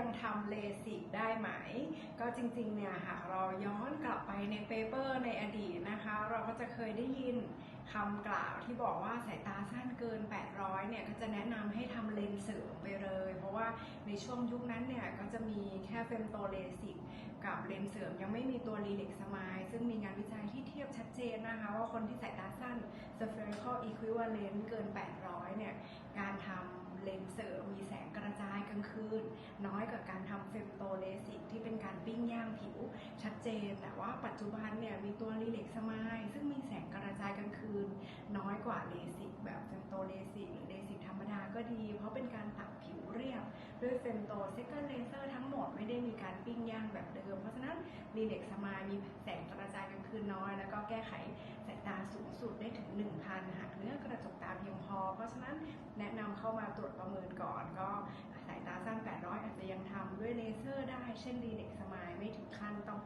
ังทำเลสิกได้ไหม ก็จริงๆเนี่ยหากเราย้อนกลับไปในเปเปอร์ในอดีตนะคะ เราก็จะเคยได้ยินคำกล่าวที่บอกว่าสายตาสั้นเกิน 800 เนี่ยก็จะแนะนำให้ทำเลนส์เสริมไปเลย เพราะว่าในช่วงยุคนั้นเนี่ยก็จะมีแค่เฟมโตเลสิกกับเลนส์เสริมยังไม่มีตัวรีเล็กสมายซึ่งมีงานวิจัยที่เทียบชัดเจนนะคะ ว่าคนที่สายตาสั้น spherical equivalent เกิน 800 เนี่ยการทำ เฟมโตเลสิกที่เป็นการปิ้งย่างผิวชัดเจน แต่ว่าปัจจุบันเนี่ยมีตัวรีเล็กสมายซึ่งมีแสงกระจายกลางคืน น้อยกว่าเลสิกแบบเฟมโตเลสิกหรือเลสิกธรรมดาก็ดี เพราะเป็นการตัดผิวเรียบด้วยเฟมโตเซคันเลเซอร์ทั้งหมดไม่ได้มีการปิ้งย่างแบบเดิม เพราะฉะนั้นรีเล็กสมายมีแสงกระจายกลางคืนน้อย แล้วก็แก้ไขสายตาสูงสุดได้ถึง 1,000หากเนื้อกระจกตาเพียงพอ เพราะฉะนั้นแนะนำเข้ามาตรวจประเมินก่อนก็สายตา เช่นรีเด็กสมายไม่ถึงขั้นต้อง